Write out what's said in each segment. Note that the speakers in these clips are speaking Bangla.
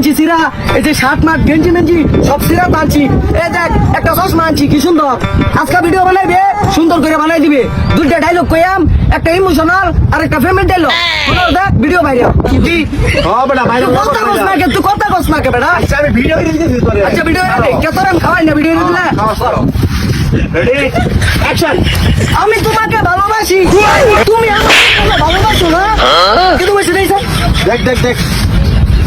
আনছি সিরা। এই যে শার্ট মার্ট গেঞ্জি মেঞ্জি সব সিরা আনছি এই দেখ একটা চশমা আনছি কি সুন্দর। আজকে ভিডিও বানাইবে সুন্দর করে বানাই দিবে। দুইটা ডায়লগ কইয়াম একটা ইমোশনাল আর একটা ফেমেন্ট ডায়লগ দেখ ভিডিও বাইরে কি? বেটা বাইরে তুই কথা কস না কে তুই কথা কস না কে বেটা? আচ্ছা আমি ভিডিও দিতেছি তোরে। আচ্ছা ভিডিও রে কে তোর খাওয়াই না ভিডিও রেডি অ্যাকশন আমি তোমাকে ভালোবাসি। তুমি আমাকে ভালোবাসো না? কিন্তু বসে দেখ দেখ দেখ।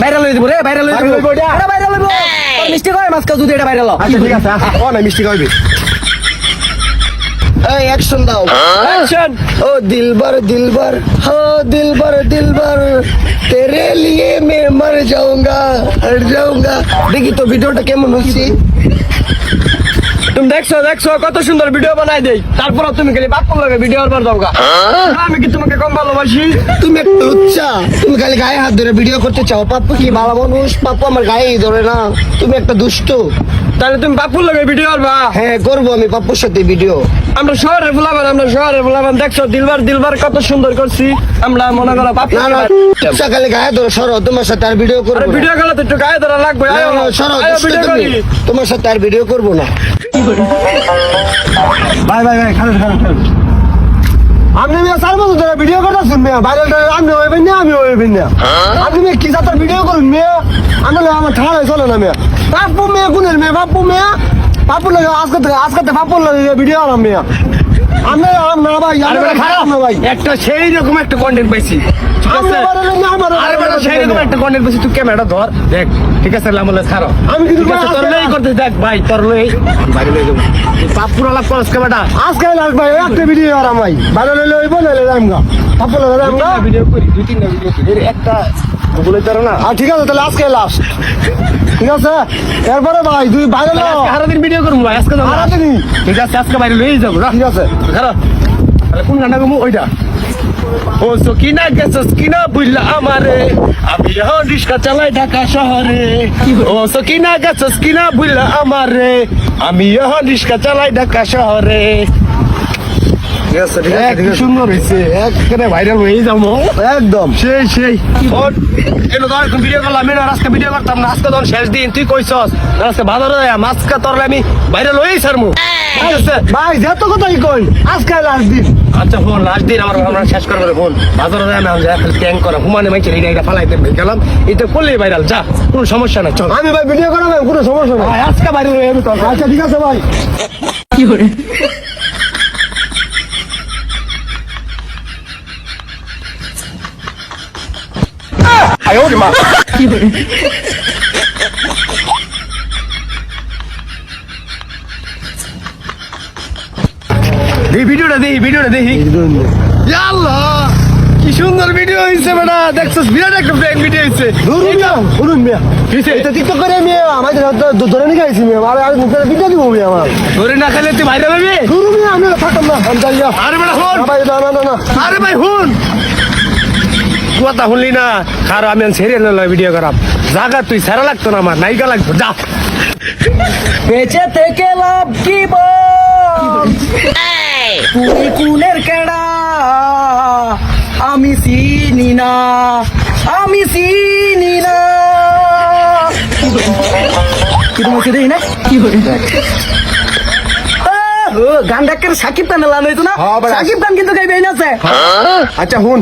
ভাইরাল হয়ে দিব রে ভাইরাল হয়ে Viral দিব হইবো এটা? এটা ভাইরাল হইব তোর মিষ্টি কয় মাছ যদি এটা ভাইরাল আচ্ছা ঠিক আছে ও না মিষ্টি খাইবি এই অ্যাকশন দাও অ্যাকশন ओ दिलबर दिलबर हो दिलबर दिलबर तेरे लिए मैं मर जाऊंगा हट जाऊंगा দেখি তো ভিডিওটা কেমন হচ্ছে তুমি দেখছ দেখছ কত সুন্দর ভিডিও বানাই দেই। তারপর তুমি খালি বাপ লাগে ভিডিও করবার দরকার। আমি কি তোমাকে কম ভালোবাসি? তুমি একটা লুচ্চা। তুমি খালি গায়ে হাত ধরে ভিডিও করতে চাও। পাপ্পু কি ভালো মানুষ? পাপ্পু আমার গায়েই ধরে না। তুমি একটা দুষ্ট। তাহলে তুমি বাপুর লাগে ভিডিও করবা হ্যাঁ করব আমি পাপ্পুর সাথে ভিডিও আমরা শহরে বলাবেন আমরা শহরে বলাবেন দেখছ দিলবার দিলবার কত সুন্দর করছি। আমরা মনে করো বাপু না খালি গায়ে ধরে সরো। তোমার সাথে আর ভিডিও করব ভিডিও গেলে তো একটু গায়ে ধরা লাগবে। সরো তোমার সাথে আর ভিডিও করব না। ভাই ভাই ভাই খারাপ খারাপ খারাপ। আপনি মেয়ে চার বছর ধরে ভিডিও করতেছেন মেয়ে। ভাইরাল আপনি হইবেন না আমি হইবেন না। আপনি মেয়ে কি জাতের ভিডিও করুন মেয়ে? আমি আমার ঠাড়াই চলে না মেয়ে। বাপু মেয়ে কোনের মেয়ে? বাপু মেয়ে? বাপুর লাগে আজকে থেকে আজকে থেকে বাপুর লাগে ভিডিও আরাম মেয়ে। আমি আরাম না ভাই আমি খারাপ না ভাই। একটা সেই রকম একটা কন্টেন্ট পাইছি। ঠিক আছে? আবার এলাম না, আমার আরে বেটা সেই রকম একটা তুই ক্যামেরাটা ধর দেখ। ঠিক আছে লামলে ছাড়ো। আমি কিন্তু ঠিক আছে ভাই তোর লই করতে দেখ ভাই তোর লই। বাইরে লই যাব। তুই পাপ পুরো লাভ করস ক্যামেরাটা আজকে লাগ ভাই একটা ভিডিও করি দুই তিনটা ভিডিও করি। এর একটা বলে তার না। আর ঠিক আছে তাহলে আজকে লাস্ট ঠিক আছে? এরপরে ভাই দুই বাইরে ভিডিও করব ভাই আজকে। ঠিক আছে আজকে বাইরে লই যাব ঠিক আছে। তাহলে কোন গানটা গমু ওইটা। ও সকিনা গেছস কিনা বুঝলা আমারে। আমি এখন রিক্সা চালাই ঢাকা শহরে। ও সকিনা গেছস কিনা বুঝলা আমারে। আমি এখন রিক্সা চালাই ঢাকা শহরে। ঠিক আছে ঠিক এক কি সুন্দর হয়েছে একখানে ভাইরাল হয়ে যাব। একদম। সেই সেই। ধর এখন ভিডিও করলাম আমি না আজকে ভিডিও করতাম না আজকে ধর শেষ দিন তুই কইছস আজকে ভালো রে মাছকা তোরলে আমি ভাইরাল হয়েই ভাই যত কথাই কই আজকে লাস্ট দিন। আচ্ছা ফোন লাস্ট দিন আমার আমরা শেষ করব ফোন বাজারে যাই আমি যা ট্যাঙ্ক করা হুমানে মাইছে এটা এটা ফালাইতে গেলাম এটা করলেই ভাইরাল যা কোনো সমস্যা না চল। আমি ভাই ভিডিও করাবো কোনো সমস্যা নেই। ভাই, আজকে বাইরে হয়ে তোর। আচ্ছা ঠিক আছে ভাই। এই ভিডিওটা দেখি ভিডিওটা দেখি। আল্লাহ কি সুন্দর ভিডিও হয়েছে বেটা। দেখছস বিরাট একটা ব্র্যান্ড ভিডিও হয়েছে ধরুন ধরুন মিয়া? এটা টিকটক করে মিয়া আমাদের ধরে নিয়ে গেছি মিয়া। আর আর মুখে ভিডিও দিব মিয়া আমার। ধরে না খেলে তুই ভাইরাল হবি? ধরুন মিয়া আমি থাকতাম না। আমি যাই আরে বেটা হন ভাই না না না আরে ভাই হুন কথা শুনলি না? খার আমি সিরিয়াল ভিডিও করাম জাগা তুই সারা লাগতো না আমার নায়িকা লাগতো যা। বেঁচে থেকে লাভ কি বল? তুই কুলের কেডা? আমি চিনি না আমি চিনি না। কি তোমাকে দেখি না কি হয়ে গান ডাক্তার সাকিব খান লাল হইতো না? হ্যাঁ। সাকিব খান কিন্তু গাইবে না আছে আচ্ছা হুন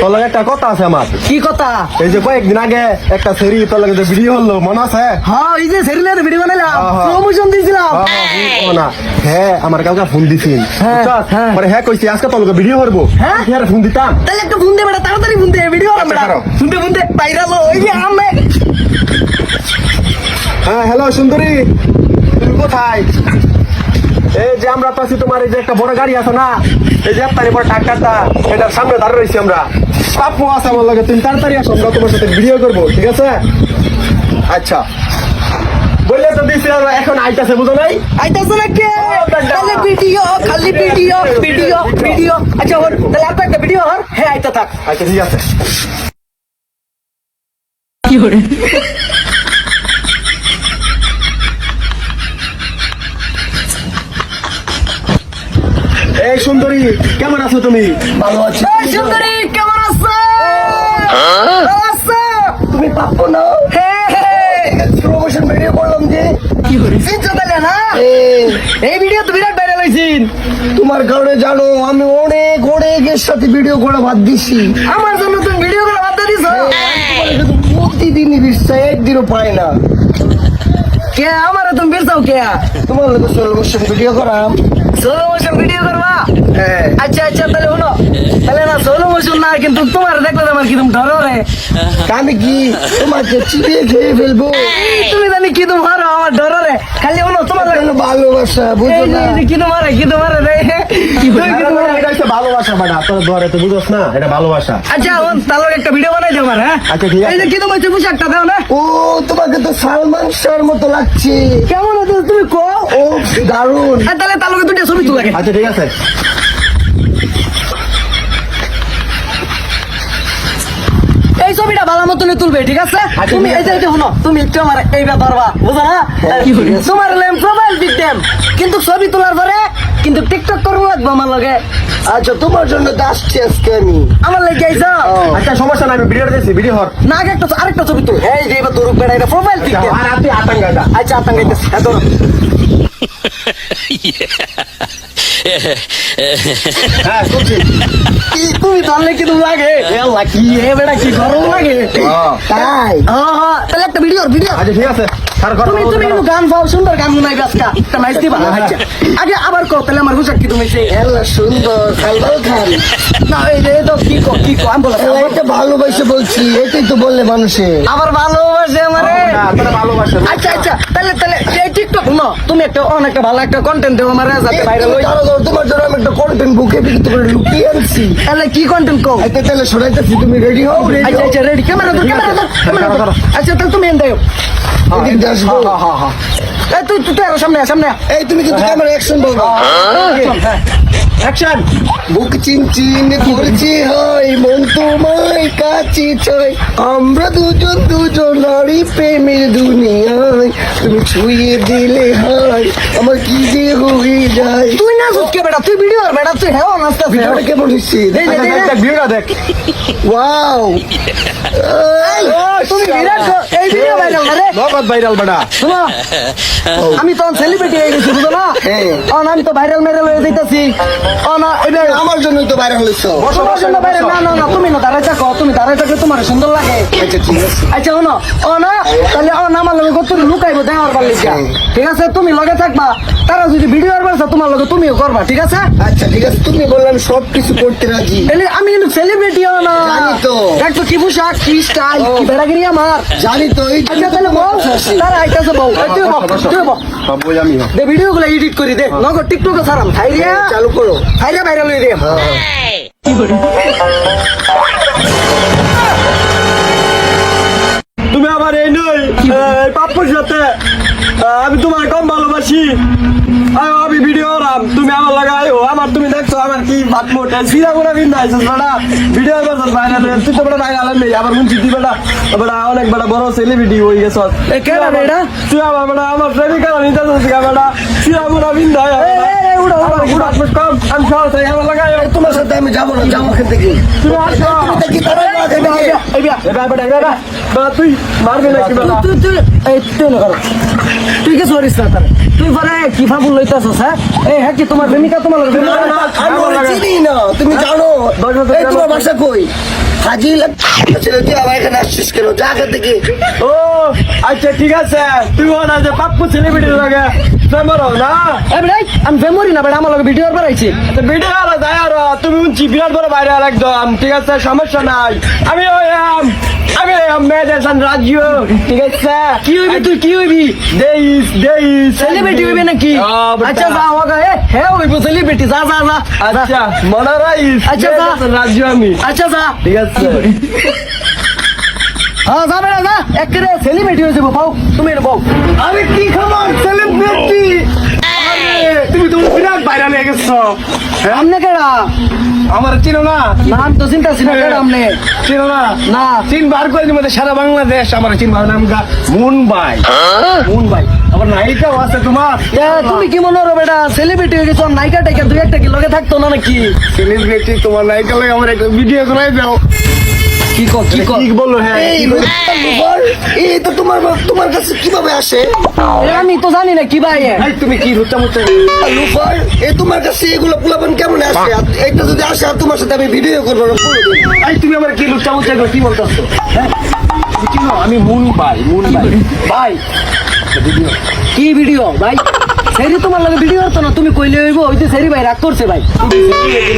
তোর লগে একটা কথা আছে আমার। কি কথা? এই যে কয়েকদিন আগে একটা সেরি তোর লগে যে ভিডিও হলো মনে আছে? হ্যাঁ এই যে সেরিলের ভিডিও বানাইলাম হ্যাঁ, হ্যাঁ। প্রমোশন দিয়েছিলাম। ও না। হ্যাঁ আমার কালকে ফোন দিছিন হ্যাঁ? হ্যাঁ। পরে হ্যাঁ কইছি আজকে তোর লগে ভিডিও করব। হ্যাঁ? হ্যাঁ ফোন দিতাম? তাহলে একটা ফোন দে বেটা তাড়াতাড়ি ফোন দে ভিডিও বানাম আচ্ছা। ফোন দে ফোন দে ভাইরাল ওই যে আমি হ্যাঁ হ্যালো সুন্দরী। তুমি কোথায়? এই যে আমরা তো তোমার এই যে একটা বড় গাড়ি আছে না? এই যে আপনার বড় ট্রাক্টরটা এটার সামনে দাঁড়িয়ে রয়েছি আমরা। পাপ্পু আছে আমার লগে তুমি তাড়াতাড়ি আসো আমরা তোমার সাথে ভিডিও করব ঠিক আছে? আচ্ছা। বললে তো দিছি আর এখন আইতাছে বুঝো নাই? আইতাছে না কে? খালি ভিডিও খালি ভিডিও ভিডিও ভিডিও আচ্ছা ওর তাহলে আর একটা ভিডিও হর। হ্যাঁ আইতা থাক। আচ্ছা ঠিক আছে। এই সুন্দরী কেমন আছো তুমি? ভালো আছি? এই সুন্দরী কেমন আছো? তুমি পাপ্পু না? প্রমোশন ভিডিও করলাম যে। চিনছো তাহলে না? এই ভিডিও তো বিরাট ভাইরাল হয়েছিন তোমার কারণে জানো আমি অনেক অনেকের সাথে ভিডিও করে বাদ দিছি। আমার জন্য তুমি ভিডিও করে বাদ দিছো? প্রতিদিনই বিশ্বাস একদিনও পায় না। কে? আমারে তুমি বেরছাও কে? তোমার লোক প্রমোশন ভিডিও করাম। সোলো মোশন ভিডিও করবা? হ্যাঁ। আচ্ছা আচ্ছা তাহলে হলো তাহলে না সোলো মোশন না কিন্তু তোমার দেখলে আমার কিরম ডর রে। আমি কি? তোমাকে চিবিয়ে খেয়ে ফেলব। তুমি জানি কি তোমার আমার ডর রে। খালি হলো তোমার লাগে ভালোবাসা বুঝো না। কি তোমার কি তোমার রে। কি ভালোবাসা বাড়া। তোর ধরে তো বুঝোস না এটা ভালোবাসা। আচ্ছা ওন তাহলে একটা ভিডিও বানাই দাও আমার হ্যাঁ? আচ্ছা, ঠিক আছে। এই যে কি তোমার পোশাকটা দাও না। ও তোমাকে তো সালমান শাহর মতো লাগছে কেমন আছে তুমি? কো ও দারুণ। তাহলে তার তাহলে দুটো ছবি তুলে আচ্ছা ঠিক আছে। এই ছবিটা ভালো মতন তুলবে ঠিক আছে? তুমি এই যে শোনো তুমি একটু আমার এইবার ধরবা বুঝো না? তোমার লেম প্রোফাইল দিতাম কিন্তু ছবি তোলার পরে কিন্তু টিকটক করব লাগবো আমার লগে। আচ্ছা তোমার জন্য তো আসছি আজকে আমি। আমার লেগে আইসো আচ্ছা সমস্যা নাই আমি ভিডিও দিয়েছি ভিডিও হর না আগে একটা আরেকটা ছবি তুল। এই যে এবার তোর বেড়া এটা প্রোফাইল পিক আর আপনি আতঙ্কাটা আচ্ছা হ্যাঁ ধরো। হ্যাঁ শুনছি। কি তুমি ধরলে কি লাগে? এ কি এ বেড়া কি গরম লাগে? তাই? হ্যাঁ। হ্যাঁ তাহলে একটা ভিডিও ভিডিও আচ্ছা ঠিক আছে। তুমি তুমি কিন্তু গান পাও সুন্দর গান শুনাই আজকা। একটা নাইস দিবা। আচ্ছা আগে আবার কো তাহলে আমার হুসাক কি তুমি সেই এলা সুন্দর সালমান খান না এই তো কি কো কি কো আমি বলে। এটা ভালোবাসে বলছি এটাই তো বললে মানুষে। আবার ভালোবাসে আমারে? আচ্ছা আচ্ছা তাহলে তাহলে এই টিকটক ন তুমি একটা অনেক একটা ভালো একটা কন্টেন্ট দেবো আমার যাতে ভাইরাল হই তোমার জন্য আমি একটা কন্টেন্ট বুকে বিক্রি করে লুকিয়ে আনছি। তাহলে কি কন্টেন্ট কো আচ্ছা তাহলে শোনাইতেছি তুমি রেডি হও? আচ্ছা আচ্ছা রেডি ক্যামেরা ধর ক্যামেরা ধর আচ্ছা তাহলে তুমি এন দাও। হ্যাঁ হ্যাঁ হ্যাঁ তুই তুই সামনে সামনে এই তুমি কিন্তু ক্যামেরা অ্যাকশন বলবা। অ্যাকশন বুক চিন চিন করছি হয় মন তোমায় কাছে ছয়। আমরা দুজন দুজন নারী প্রেমের দুনিয়ায়। তুমি ছুঁয়ে দিলে হয় আমার কি যে হয়ে যায়। তুই না সুটকে বেটা তুই ভিডিও বেটা তুই হ্যাঁ নাস্তা কেমন হচ্ছে দেখ ভিডিওটা দেখ। ওয়াও তুমি বিরাট এই ভিডিও ভাইরাল আরে নগদ ভাইরাল বাড়া শোনো আমি তো সেলিব্রিটি হয়ে গেছি বুঝো না। অন আমি তো ভাইরাল মেরাল হয়ে এটা আমার জন্যই তো তোমার জন্য ভাইরাল না না না তুমি না দাঁড়াই থাকো তুমি দাঁড়াই থাকলে তোমার সুন্দর লাগে। আচ্ছা ঠিক আছে। আচ্ছা শোনো না তাহলে আমার লগে কত লুকাইবো দেওয়ার পারলে ঠিক আছে তুমি লগে থাকবা। তারা যদি ভিডিও আর বাড়ছে তোমার লগে তুমিও করবা ঠিক আছে? আচ্ছা ঠিক আছে। তুমি বললাম সব কিছু করতে রাজি। এলে আমি কিন্তু সেলিব্রিটি না। জানি তো। দেখতো কি পোশাক কি স্টাইল কি বেড়াগিরি আমার? জানি তো এই আচ্ছা তাহলে বল তারা আইতাছে বল এই তুই বল তুই বল সব বই আমি দে ভিডিও গুলো এডিট করে দে। নগর টিকটকে ছাড়াম। খাইরিয়া চালু করো। খাইরিয়া ভাইরাল হয়ে দে। তুমি আমার এই নই পাপ্পুর সাথে আমি তোমার কম ভালোবাসি আয়ো, আমি ভিডিও রাম। তুমি আমার লাগাই আমার তুমি দেখছ আমার কি ভাত মোটে। সিরা করে বিন্দা আইছিস বেটা। ভিডিও করছিস বাইরে তুই তো বেটা বাইরে আলাম নেই আবার শুনছি তুই বেটা? বেটা অনেক বেটা বড় সেলিব্রিটি হয়ে গেছ এ কে রে বেটা? তুই আমার বেটা আমার প্রেমিকা নিতে চাচ্ছিস বেটা। সিরা করে বিন্দা উড়ো, উড়ো, উড়ো। কম? আমি সব চাই আমার লাগাই তোমার সাথে আমি যাব না যাব এখান থেকে। তুমি আসো। কি তারা না এখান থেকে? এই বিয়া এ বেটা বেটা বেটা বেটা তুই মারবি নাকি বেটা? তুই তুই এই তুই না করো। তুই কে সরিস না তারে তুই পরে কি ফাবুল লইতাছস হ্যাঁ? এই হ্যাঁ কি তোমার প্রেমিকা তোমার লগে না, না, আমি ওরে চিনি না তুমি জানো। দশ বছর এই তোমার? বাসা কই? হাজিল ছেলে তুই আমার এখানে আসছিস কেন? যা এখান থেকে। ও আচ্ছা ঠিক আছে। তুই মনে আছে পাপ্পু সেলিব্রিটি লাগে। না? আমি মেমোরি না আমার লগে ভিডিও আর যায় আর তুমি উঞ্চি বিরাট বড় বাইরে আর একদম ঠিক আছে? সমস্যা নাই। আমি ওই আম, আমি মেয়েদের সান রাজ্য ঠিক আছে? কি হইবি তুই কি হইবি? দেইস দেইস। সেলিব্রিটি হইবে নাকি? আচ্ছা যা ওগা এ হ্যাঁ হইবো সেলিব্রিটি যা যা যা। আচ্ছা মনে রাইস আচ্ছা, যা। রাজ্য আমি। আচ্ছা যা। ঠিক আছে। হ্যাঁ যাবে না যা। একেবারে সেলিব্রিটি হয়ে যাব পাও। তুমি এটা পাও। আরে কি খবর? সেলিব্রিটি তুমি তো বিরাট ভাইরাল হয়ে গেছো। হ্যাঁ? আমনে কেডা? আমার চিনো না। নাম তো চিন্তা ছিল কেডা আমনে? চিনো না। না। চিন বার করে সারা বাংলাদেশ। আমার চিন বার নাম গা মুন ভাই মুন ভাই আবার নায়িকাও আছে তোমার। তুমি কি মনে করো বেটা সেলিব্রিটি হয়ে গেছো নাইকা টাইকা দুই একটা কি লগে থাকতো না নাকি? সেলিব্রিটি তোমার নায়িকা লাগে আমার একটা ভিডিও করাই দাও। কি কর কি কর কি বলল? হ্যাঁ এই তো তোমার তোমার কাছে কীভাবে আসে? আমি তো জানি না কি ভাই ভাই তুমি কি লুফার এই তোমার কাছে এগুলো পোলাপান কেমন আসে? আর এটা যদি আসে আর তোমার সাথে আমি ভিডিও করব না ভাই তুমি আমার কি কি বলতেছো? হ্যাঁ? আমি মুন ভাই মুন ভাই। ভাই ভিডিও কি ভিডিও ভাই সেরি তোমার লগে ভিডিও হতো না তুমি কইলে হইব ওই যে সেরি ভাই রাগ করছে ভাই।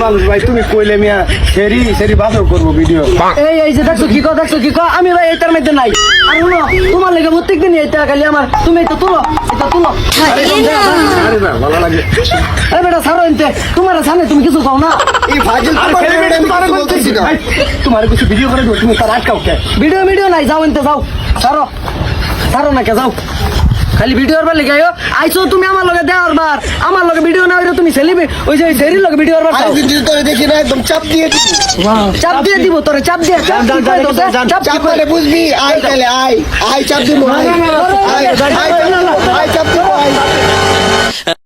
মানুষ ভাই তুমি কইলে মিয়া সেরি সেরি বাসর করব ভিডিও। এই এই যে দেখছ কি কো দেখছ কি কো আমি ভাই এটার মধ্যে নাই। আর শুনো তোমার লেগে প্রত্যেক দিন এটা খালি আমার তুমি এটা তুলো এটা তুলো। আরে না ভালো লাগে। এই বেটা ছাড়ো এনতে তোমার সামনে তুমি কিছু কও না। এই ফাজিল আরে তোমার কিছু তোমার কিছু ভিডিও করে তুমি তার আটকাও কে। ভিডিও ভিডিও নাই যাও এনতে যাও। ছাড়ো। ছাড়ো না কে যাও। খালি ভিডিওর বার আইও আইছো তুমি আমার লগে দেওয়ার বার আমার লগে ভিডিও না হইলে তুমি সেলিবি ওই যে সেরির লগে ভিডিওর বার আরেকদিন যদি তোরে দেখি না একদম চাপ দিয়ে দিবি চাপ দিয়ে দিব তোরে চাপ দিয়ে চাপ চাপ কি চাপ কয়? মানে বুঝবি আই তাহলে আই আই চাপ দিব আই আয় চাপ দিব আয়